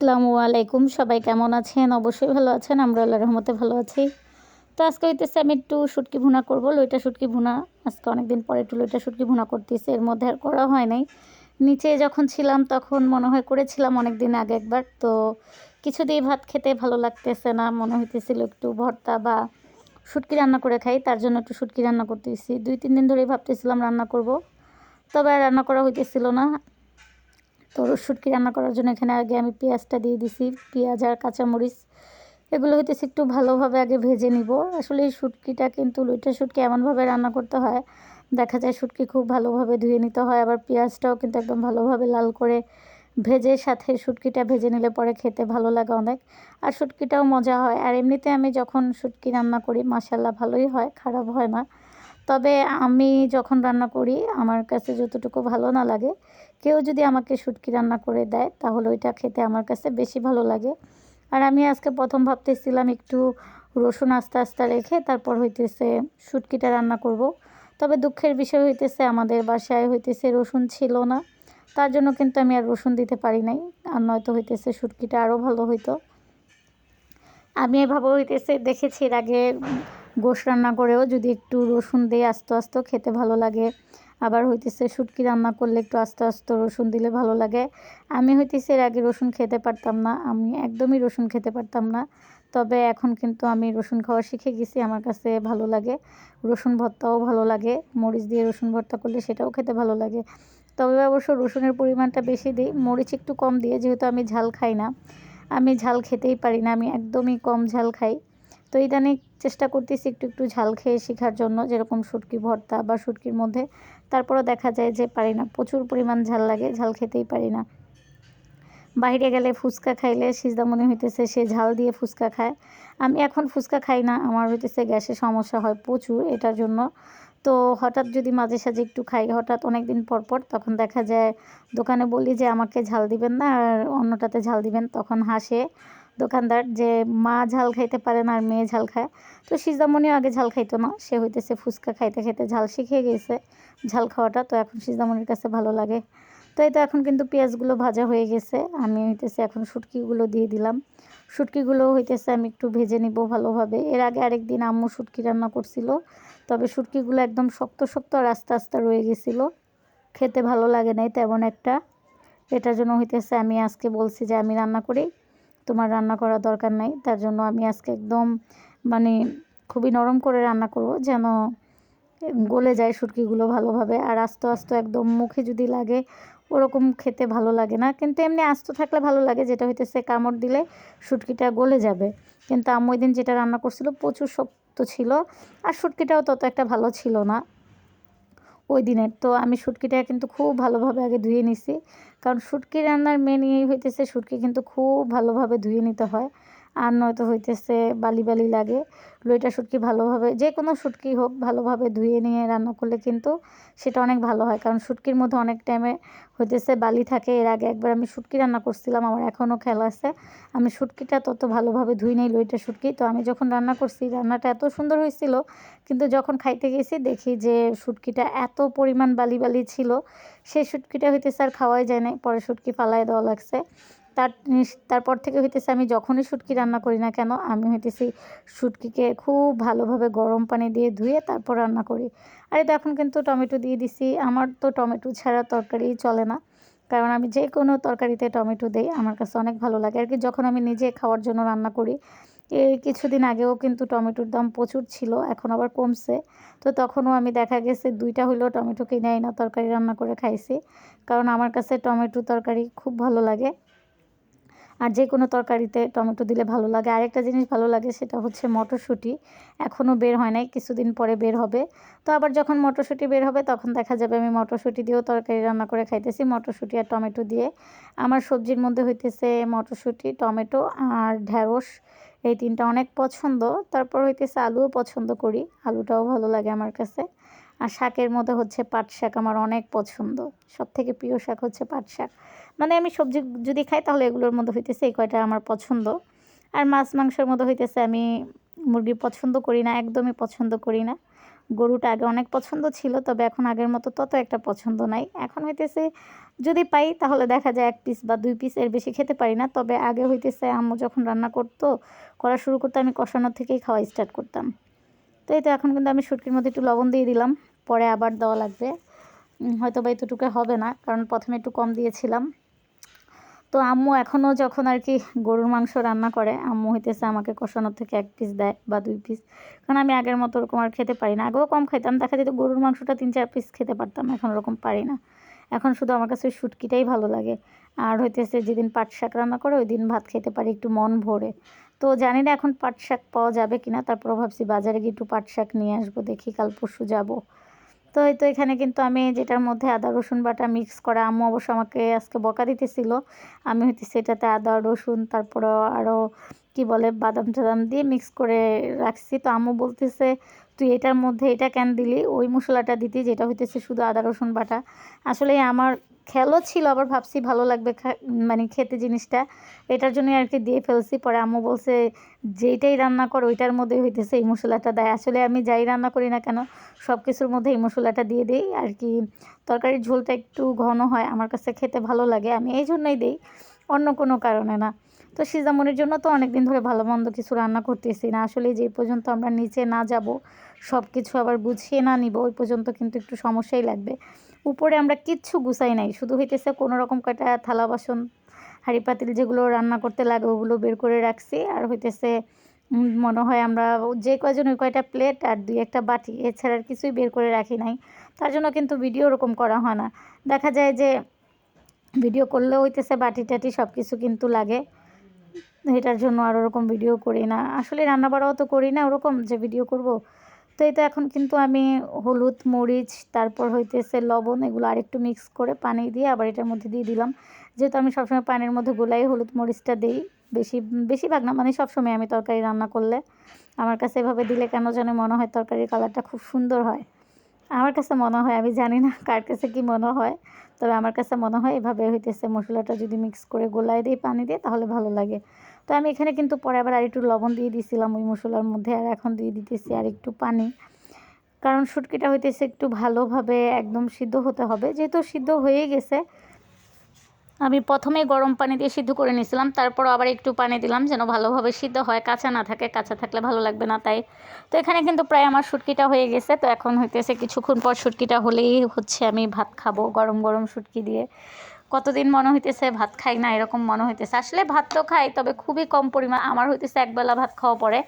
আসসালামু আলাইকুম। সবাই কেমন আছেন? অবশ্যই ভালো আছেন। আমরা আল্লাহ রহমতে ভালো আছি। তো আজকে হইতেছে আমি একটু শুটকি ভুনা করব, লইটা শুটকি ভুনা। আজকে অনেকদিন পরে একটু লইটা শুটকি ভুনা করতেছি, এর মধ্যে আর করা হয় নাই। নিচে যখন ছিলাম তখন মনে হয় করেছিলাম অনেক দিন আগে একবার। তো কিছু দিয়ে ভাত খেতে ভালো লাগতেছে না, মনে হইতেছিল একটু ভর্তা বা শুটকি রান্না করে খাই, তার জন্য একটু শুটকি রান্না করতেছি। দুই, তিন দিন ধরেই ভাবতেছিলাম রান্না করব। তবে রান্না করা হইতেছিল না। তো শুটকি রান্না করার জন্য এখানে আগে আমি পেঁয়াজটা দিয়ে দিছি, পেঁয়াজ আর কাঁচামরিচ। এগুলো হইতেছে একটু ভালোভাবে আগে ভেজে নিব। আসলে এই শুটকিটা কিন্তু লুইটা শুটকি এমনভাবে রান্না করতে হয়, দেখা যায় শুটকি খুব ভালোভাবে ধুয়ে নিতে হয়, আবার পেঁয়াজটাও কিন্তু একদম ভালোভাবে লাল করে ভেজে সাথে শুটকিটা ভেজে নিলে পরে খেতে ভালো লাগে অনেক। আর শুটকিটাও মজা হয়। আর এমনিতে আমি যখন শুটকি রান্না করি মাসাল্লাহ ভালোই হয়, খারাপ হয় না। তবে আমি যখন রান্না করি, আমার কাছে যতটুকু ভালো না লাগে, কেউ যদি আমাকে শুটকি রান্না করে দেয়, তাহলে ওইটা খেতে আমার কাছে বেশি ভালো লাগে। আর আমি আজকে প্রথম ভাবতেছিলাম একটু রসুন আস্তে আস্তে রেখে তারপর হইতেছে শুটকিটা রান্না করব। তবে দুঃখের বিষয় হইতেছে আমাদের বাসায় হইতেছে রসুন ছিল না, তার জন্য কিন্তু আমি আর রসুন দিতে পারি নাই। আর নয়তো হইতেছে শুটকিটা আরও ভালো হইতো। আমি এভাবে হইতেছে দেখেছি এর আগে গোশ রান্না করেও যদি একটু রসুন দিয়ে আস্তে আস্তে খেতে ভালো লাগে। আবার হইতেছে শুটকি রান্না করলে একটু আস্তে আস্তে রসুন দিলে ভালো লাগে। আমি হইতেছে এর আগে রসুন খেতে পারতাম না, আমি একদমই রসুন খেতে পারতাম না। তবে এখন কিন্তু আমি রসুন খাওয়া শিখে গেছি, আমার কাছে ভালো লাগে। রসুন ভর্তাও ভালো লাগে, মরিচ দিয়ে রসুন ভর্তা করলে সেটাও খেতে ভালো লাগে। তবে অবশ্য রসুনের পরিমাণটা বেশি দিই, মরিচ একটু কম দিয়ে যেহেতু আমি ঝাল খাই না। আমি ঝাল খেতেই পারি না, আমি একদমই কম ঝাল খাই। তো ইদানিং চেষ্টা করতেছি একটু একটু ঝাল খেয়ে শেখার জন্য, যেরকম শুটকি ভর্তা বা শুটকির মধ্যে। তারপরও দেখা যায় যে পারি না, প্রচুর পরিমাণ ঝাল লাগে, ঝাল খেতেই পারি না। বাইরে গেলে ফুচকা খাইলে সিজদা মনে হইতেছে সে ঝাল দিয়ে ফুচকা খায়। আমি এখন ফুচকা খাই না, আমার হইতেছে গ্যাসের সমস্যা হয় প্রচুর এটার জন্য। তো হঠাৎ যদি মাঝে সাঝে একটু খাই, হঠাৎ অনেক দিন পর পর তখন দেখা যায়, দোকানে বলি যে আমাকে ঝাল দিবেন না, আর অন্যটাতে ঝাল দিবেন, তখন হাসে। দোকানদার যে মা ঝাল খাইতে পারে না আর মেয়ে ঝাল খায়। তো সিজামণিও আগে ঝাল খাইতো না, সে হইতেছে ফুচকা খাইতে খাইতে ঝাল শিখে গেছে ঝাল খাওয়াটা। তো এখন সিজামণির কাছে ভালো লাগে। তো এই তো এখন কিন্তু পেঁয়াজগুলো ভাজা হয়ে গেছে, আমি হইতেছে এখন শুটকিগুলো দিয়ে দিলাম। শুটকিগুলো হইতেছে আমি একটু ভেজে নিব ভালোভাবে। এর আগে আরেক দিন আম্মু শুটকি রান্না করছিল, তবে শুটকিগুলো একদম শক্ত শক্ত আর আস্তে আস্তে রয়ে গেছিল। খেতে ভালো লাগে নাই তেমন একটা। এটার জন্য হইতেছে আমি আজকে বলছি যে আমি রান্না করি। তোমার রান্না করার দরকার নাই। তার জন্য আমি আজকে একদম মানে খুবই নরম করে রান্না করব যেন গলে যায় শুটকিগুলো ভালোভাবে। আর আস্তে আস্তে একদম মুখে যদি লাগে, ওরকম খেতে ভালো লাগে না। কিন্তু এমনি আস্ত থাকলে ভালো লাগে, যেটা হইতেছে কামড় দিলে শুটকিটা গলে যাবে। কিন্তু আমি ওই দিন যেটা রান্না করছিল, প্রচুর শক্ত ছিল। আর শুটকিটাও তত একটা ভালো ছিল না। ওই দিনের। তো আমি শুটকিটা কিন্তু খুব ভালোভাবে আগে ধুয়ে নিছি। কারণ শুটকি রান্নার মেন ই হইতেছে, শুটকি কিন্তু খুব ভালোভাবে ধুয়ে নিতে হয়। আর নয়তো হইতেছে বালি বালি লাগে। লইটা শুটকি ভালোভাবে, যে কোনো শুটকি হোক ভালোভাবে ধুয়ে নিয়ে রান্না করলে কিন্তু সেটা অনেক ভালো হয়। কারণ শুটকির মধ্যে অনেক টাইমে হইতেছে বালি থাকে। এর আগে একবার আমি শুটকি রান্না করছিলাম, আমার এখনও খেলা আছে। আমি শুটকিটা তত ভালোভাবে ধুই নেই লইটা শুটকি। তো আমি যখন রান্না করছি, রান্নাটা এত সুন্দর হয়েছিল, কিন্তু যখন খাইতে গেছি, দেখি যে শুটকিটা এত পরিমাণ বালি বালি ছিল, সেই শুটকিটা হইতেছে আর খাওয়াই যায় না পরে শুটকি ফালাই দেওয়া লাগছে। তার তারপর থেকে হইতেছে আমি যখনই শুটকি রান্না করি না কেন, আমি হইতেছি শুটকিকে খুব ভালোভাবে গরম পানি দিয়ে ধুয়ে তারপর রান্না করি। আর এটা এখন কিন্তু টমেটো দিয়ে দিছি, আমার তো টমেটো ছাড়া তরকারি চলে না। কারণ আমি যে কোনো তরকারিতে টমেটো দিই, আমার কাছে অনেক ভালো লাগে। আর কি যখন আমি নিজে খাওয়ার জন্য রান্না করি, এই কিছুদিন আগেও কিন্তু টমেটোর দাম প্রচুর ছিল, এখন আবার কমছে। তো তখনও আমি দেখা গেছে দুইটা হইলেও টমেটো কিনে না, তরকারি রান্না করে খাইছি। কারণ আমার কাছে টমেটো তরকারি খুব ভালো লাগে। আর যে কোনো তরকারিতে টমেটো দিলে ভালো লাগে। আরেকটা জিনিস ভালো লাগে, সেটা হচ্ছে মটরশুঁটি। এখনও বের হয় নাই, কিছুদিন পরে বের হবে। তো আবার যখন মটরশুঁটি বের হবে, তখন দেখা যাবে আমি মটরশুঁটি দিয়েও তরকারি রান্না করে খাইতেছি, মটরশুঁটি আর টমেটো দিয়ে। আমার সবজির মধ্যে হইতেছে মটরশুঁটি, টমেটো আর ঢ্যাঁড়স এই তিনটা অনেক পছন্দ। তারপর হইতেছে আলুও পছন্দ করি, আলুটাও ভালো লাগে আমার কাছে। আর শাকের মধ্যে হচ্ছে পাট শাক আমার অনেক পছন্দ। সব থেকে প্রিয় শাক হচ্ছে পাট শাক। মানে আমি সবজি যদি খাই তাহলে এগুলোর মধ্যে হইতেছে এই কয়টা আমার পছন্দ। আর মাছ মাংসের মধ্যে হইতেছে আমি মুরগি পছন্দ করি না, একদমই পছন্দ করি না। গরুটা আগে অনেক পছন্দ ছিল, তবে এখন আগের মতো তত একটা পছন্দ নাই। এখন হইতেছে যদি পাই তাহলে দেখা যায় এক পিস বা দুই পিস এর বেশি খেতে পারি না। তবে আগে হইতেছে আম্মু যখন রান্না করতো, করা শুরু করতো আমি কষানোর থেকেই খাওয়া স্টার্ট করতাম। তো এই তো এখন কিন্তু আমি শুটকির মধ্যে একটু লবণ দিয়ে দিলাম, পরে আবার দেওয়া লাগবে। হয়তো বা এতটুকু হবে না, কারণ প্রথমে একটু কম দিয়েছিলাম। তো আম্মু এখনও যখন আর কি গরুর মাংস রান্না করে, আম্মু হইতেছে আমাকে কষানোর থেকে এক পিস দেয় বা দুই পিস কারণ আমি আগের মতো ওরকম আর খেতে পারি না। আগেও কম খাইতাম, দেখা যেত গরুর মাংসটা তিন চার পিস খেতে পারতাম, এখন ওরকম পারি না। এখন শুধু আমার কাছে শুটকিটাই ভালো লাগে। আর হইতেছে যেদিন পাট শাক রান্না করে, ওই দিন ভাত খেতে পারি, একটু মন ভরে। তো জানি না এখন পাট শাক পাওয়া যাবে কিনা তারপর ভাবছি বাজারে গিয়ে একটু পাট শাক নিয়ে আসব, দেখি কাল পরশু যাব। তো হয়তো এখানে কিন্তু আমি যেটার মধ্যে আদা, রসুন বাটা মিক্স করা আম্মু অবশ্য আমাকে আজকে বকা দিতেছিল। আমি হয়তো সেটাতে আদা, রসুন তারপরে আরও কি বলে, বাদাম টাদাম দিয়ে মিক্স করে রাখছি। তো আম্মু বলতেছে, তুই এটার মধ্যে এটা কেন দিলি? ওই মশলাটা দিতি যেটা হইতেছে শুধু আদা, রসুন বাটা। আসলে আমার খেয়ালও ছিল, আবার ভাবছি ভালো লাগবে মানে খেতে জিনিসটা। এটার জন্যই আর কি দিয়ে ফেলছি। পরে আম্মু বলছে, যেইটাই রান্না কর, ওইটার মধ্যে হইতেছে এই মশলাটা দেয়। আসলে আমি যাই রান্না করি না কেন সব কিছুর মধ্যে এই মশলাটা দিয়ে দিই। আর কি, তরকারির ঝোলটা একটু ঘন হয়, আমার কাছে খেতে ভালো লাগে, আমি এই জন্যই দিই, অন্য কোনো কারণে না। তো সিজামনির জন্য তো অনেক দিন ধরে ভালো মন্দ কিছু রান্না করতেছি না। আসলে যে পর্যন্ত আমরা নিচে না যাব সব কিছু আবার গুছিয়ে না নিব, ওই পর্যন্ত কিন্তু একটু সমস্যাই লাগবে। উপরে আমরা কিচ্ছু গুছাই নাই। শুধু হইতেছে কোনো রকম কয়টা থালা বাসন, হাঁড়ি পাতিল যেগুলো রান্না করতে লাগে ওগুলো বের করে রাখছি। আর হইতেছে মনে হয় আমরা যে কয়জন ওই কয়টা প্লেট আর দুই একটা বাটি এছাড়া আর কিছুই বের করে রাখি নাই। তার জন্য কিন্তু ভিডিও ওরকম করা হয় না। দেখা যায় যে ভিডিও করলেও হইতেছে বাটি টাটি সব কিছু কিন্তু লাগে। এটার জন্য আর ওরকম ভিডিও করি না। আসলে রান্না বাড়াও তো করি না, ওরকম যে ভিডিও করব তো এটা এখন কিন্তু আমি হলুদ, মরিচ, তারপর হইতেছে লবণ এগুলো আরেকটু মিক্স করে পানি দিয়ে আবার এটার মধ্যে দিয়ে দিলাম। যেহেতু আমি সবসময় পানির মধ্যে গোলাই হলুদ, মরিচটা দিই, বেশি, বেশিরভাগ না মানে সবসময় আমি তরকারি রান্না করলে আমার কাছে এভাবে দিলে কেন যেন মনে হয় তরকারির কালারটা খুব সুন্দর হয়। আমার কাছে মনে হয়, আমি জানি না কার কাছে কি মনে হয়, তবে আমার কাছে মনে হয় এভাবে হইতেছে। মশলাটা যদি মিক্স করে গোলায় দিই পানি দিয়ে তাহলে ভালো লাগে। তো আমি এখানে কিন্তু পরে আবার আর একটু লবণ দিয়ে দিয়েছিলাম ওই মশলার মধ্যে, আর এখন দিয়ে দিতেছি আর একটু পানি। কারণ শুটকিটা হইতেছে একটু ভালোভাবে একদম সিদ্ধ হতে হবে। যেহেতু সিদ্ধ হয়ে গেছে আমি প্রথমে গরম পানি দিয়ে সিদ্ধ করে নিয়েছিলাম, তারপর আবার একটু পানি দিলাম যেন ভালোভাবে সিদ্ধ হয়। কাঁচা না থাকে, কাঁচা থাকলে ভালো লাগবে না তাই। তো এখানে কিন্তু প্রায় আমার শুটকিটা হয়ে গেছে, তো এখন হইতেছে কিছুক্ষণ পর শুটকিটা হলেই হচ্ছে আমি ভাত খাব গরম গরম শুটকি দিয়ে। কতদিন মনে হইতেছে ভাত খাই না এরকম মনে হইতেছে। আসলে ভাত তো খাই, তবে খুবই কম পরিমাণ আমার হইতেছে একবেলা ভাত খাওয়া পরে।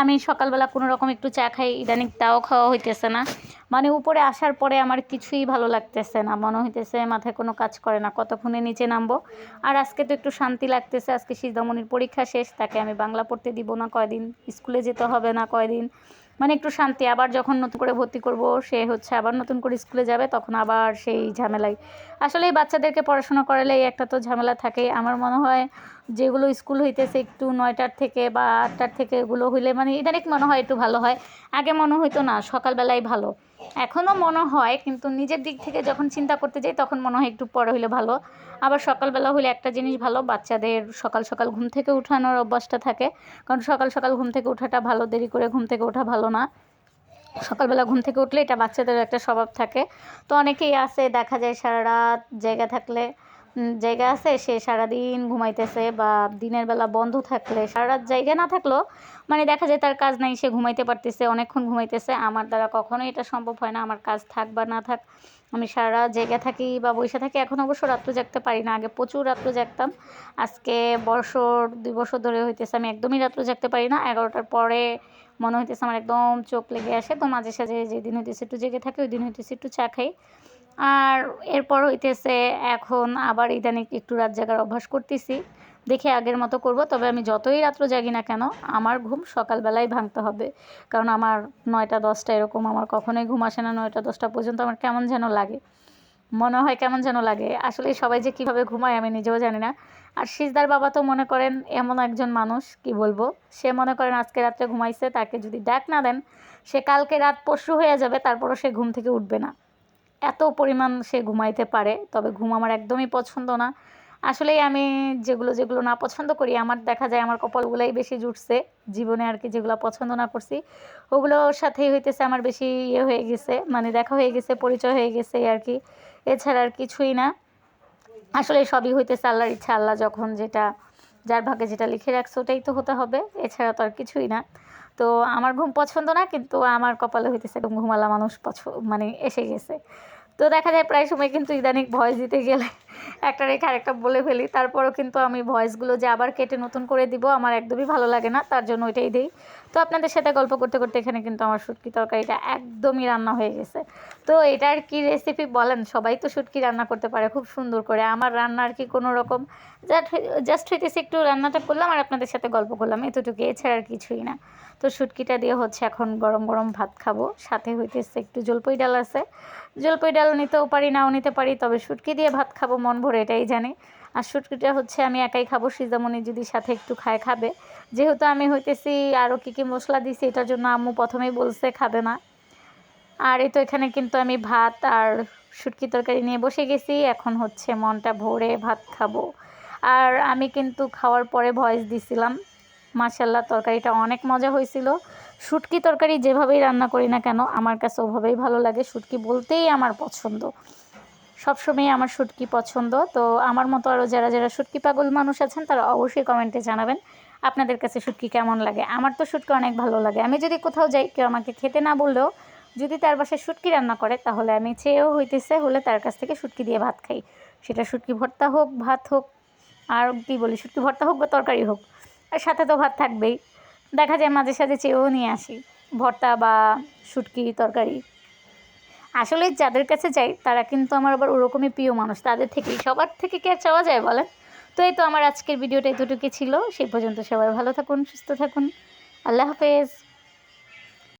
আমি সকালবেলা কোনো রকম একটু চা খাই, ইদানিং তাও খাওয়া হইতেছে না। মানে উপরে আসার পরে আমার কিছুই ভালো লাগতেছে না। মনে হইতেছে মাথায় কোনো কাজ করে না, কতক্ষণে নিচে নামবো। আর আজকে তো একটু শান্তি লাগতেছে, আজকে সিদ্ধামণির পরীক্ষা শেষ, তাকে আমি বাংলা পড়তে দিব না কয়দিন, স্কুলে যেতে হবে না কয়দিন। মানে একটু শান্তি, আবার যখন নতুন করে ভর্তি করব, সে হচ্ছে আবার নতুন করে স্কুলে যাবে, তখন আবার সেই ঝামেলাই। আসলে এই বাচ্চাদেরকে পড়াশোনা করালে একটা তো ঝামেলা থাকে আমার মনে হয় যেগুলো স্কুল হইতেছে একটু নয়টার থেকে বা আটটার থেকে এগুলো হইলে মানে ইদানিক মনে হয় একটু ভালো হয়। আগে মনে হইতো না, সকালবেলাই ভালো। এখনও মনে হয়, কিন্তু নিজের দিক থেকে যখন চিন্তা করতে যাই, তখন মনে হয় একটু পরে হইলে ভালো। আবার সকালবেলা হলে একটা জিনিস ভালো, বাচ্চাদের সকাল সকাল ঘুম থেকে উঠানোর অভ্যাসটা থাকে। কারণ সকাল সকাল ঘুম থেকে ওঠাটা ভালো, দেরি করে ঘুম থেকে ওঠা ভালো না। সকালবেলা ঘুম থেকে উঠলে এটা বাচ্চাদের একটা স্বভাব থাকে। তো অনেকেই আছে, দেখা যায় সারা রাত জায়গা থাকলে জায়গা আছে, সে সারাদিন ঘুমাইতেছে বা দিনের বেলা বন্ধ থাকলে সারা রাত জায়গা না থাকলেও মানে দেখা যায় তার কাজ নাই, সে ঘুমাইতে পারতেছে, অনেকক্ষণ ঘুমাইতেছে। আমার দ্বারা কখনোই এটা সম্ভব হয় না, আমার কাজ থাক বা না থাক। আমি সারা জেগে থাকি বা বসে থাকি, এখন অবশ্য রাত্র জাগতে পারি না, আগে প্রচুর রাত্র জাগতাম। আজকে বছর, দুই বছর ধরে হইতেছে, আমি একদমই রাত্র জাগতে পারি না। এগারোটার পরে মনে হইতেছে আমার একদম চোখ লেগে আসে, তো মাঝে সাঝে যেদিন হইতেছে একটু জেগে থাকে ওই দিন হইতেছে একটু চা খাই। আর এরপর হইতেছে এখন আবার ইদানিং একটু রাত জাগার অভ্যাস করতেছি। দেখে আগের মতো করব, তবে আমি যতই রাত্র জাগি না কেন, আমার ঘুম সকালবেলায় ভাঙতে হবে। কারণ আমার নয়টা দশটা এরকম, আমার কখনোই ঘুম আসে না নয়টা দশটা পর্যন্ত, আমার কেমন যেন লাগে। মনে হয় কেমন যেন লাগে। আসলে সবাই যে কীভাবে ঘুমায় আমি নিজেও জানি না। আর সিজদার বাবা তো মনে করেন এমন একজন মানুষ, কি বলব? সে মনে করেন আজকে রাত্রে ঘুমাইছে, তাকে যদি ডাক না দেন, সে কালকে রাত পরশু হয়ে যাবে, তারপরও সে ঘুম থেকে উঠবে না। এত পরিমাণ সে ঘুমাইতে পারে, তবে ঘুম আমার একদমই পছন্দ না। আসলেই আমি যেগুলো যেগুলো না পছন্দ করি, আমার দেখা যায় আমার কপালগুলাই বেশি জুটছে, জীবনে আর কি যেগুলো পছন্দ না করছি, ওগুলোর সাথেই হইতেছে আমার বেশি ইয়ে হয়ে গেছে মানে দেখা হয়ে গেছে, পরিচয় হয়ে গেছে আর কি, এছাড়া আর কিছুই না। আসলে সবই হইতেছে আল্লাহর ইচ্ছা, আল্লাহ যখন যেটা যার ভাগে যেটা লিখে রাখছে ওটাই তো হতে হবে, এছাড়া তো আর কিছুই না। তো আমার ঘুম পছন্দ না, কিন্তু আমার কপালে হইতেছে ঘুমালা মানুষ পছন্দ মানে এসে গেছে। তো দেখা যায় প্রায় সময় কিন্তু ইদানিং ভয়েস দিতে গেলে একটা রেখে আরেকটা বলে ফেলি, তারপরও কিন্তু আমি ভয়েসগুলো যে আবার কেটে নতুন করে দিব আমার একদমই ভালো লাগে না, তার জন্য ওইটাই দিই। তো আপনাদের সাথে গল্প করতে করতে এখানে কিন্তু আমার শুটকি তরকারিটা একদমই রান্না হয়ে গেছে। তো এটার কি রেসিপি বলেন? সবাই তো শুটকি রান্না করতে পারে, খুব সুন্দর করে। আমার রান্নার কি কোনো রকম জাস্ট হইতেছে একটু রান্নাটা করলাম আর আপনাদের সাথে গল্প করলাম এতটুকু এছাড়া আর কিছুই না। তো শুটকিটা দিয়ে হচ্ছে এখন গরম গরম ভাত খাব। সাথে হইতেছে একটু জলপই ডাল আছে। জলপই ডাল নিতেও পারি, নাও নিতে পারি, তবে শুটকি দিয়ে ভাত খাব, মন ভরে এটাই জানি। আর শুটকিটা হচ্ছে আমি একাই খাব, সিজামণি যদি সাথে একটু খায়, খাবে। যেহেতু আমি হইতেছি আরও কী কী মশলা দিছি, এটার জন্য আম্মু প্রথমেই বলছে, খাবে না। আর এই তো এখানে কিন্তু আমি ভাত আর শুটকি তরকারি নিয়ে বসে গেছি। এখন হচ্ছে মনটা ভরে ভাত খাব। আর আমি কিন্তু খাওয়ার পরে ভয়েস দিছিলাম। মাশাল্লাহ তরকারিটা অনেক মজা হয়েছিল। শুটকি তরকারি যেভাবেই রান্না করি না কেন, আমার কাছে ওভাবেই ভালো লাগে। শুটকি বলতেই আমার পছন্দ। সবসময় আমার শুটকি পছন্দ। তো আমার মতো আরও যারা যারা শুটকি পাগল মানুষ আছেন, তারা অবশ্যই কমেন্টে জানাবেন, আপনাদের কাছে শুটকি কেমন লাগে? আমার তো শুটকি অনেক ভালো লাগে। আমি যদি কোথাও যাই, কেউ আমাকে খেতে না বললেও যদি তার বাসায় শুটকি রান্না করে, তাহলে আমি চেয়েও হইতেছে হলে তার কাছ থেকে শুটকি দিয়ে ভাত খাই। সেটা শুটকি ভর্তা হোক, ভাত হোক, আর কী বলি, শুটকি ভর্তা হোক বা তরকারি হোক, আর সাথে তো ভাত থাকবেই। দেখা যায় মাঝে সাঝে চেয়েও নিয়ে আসি, ভর্তা বা শুটকি, তরকারি। আসলে যাদের কাছে যাই, তারা কিন্তু আমার আবার ওরকমই প্রিয় মানুষ, তাদের থেকেই, সবার থেকে কে চাওয়া যায় বলেন? তো এই তো আমার আজকের ভিডিওটা এতটুকু ছিল, সেই পর্যন্ত সবাই ভালো থাকুন, সুস্থ থাকুন, আল্লাহ হাফেজ।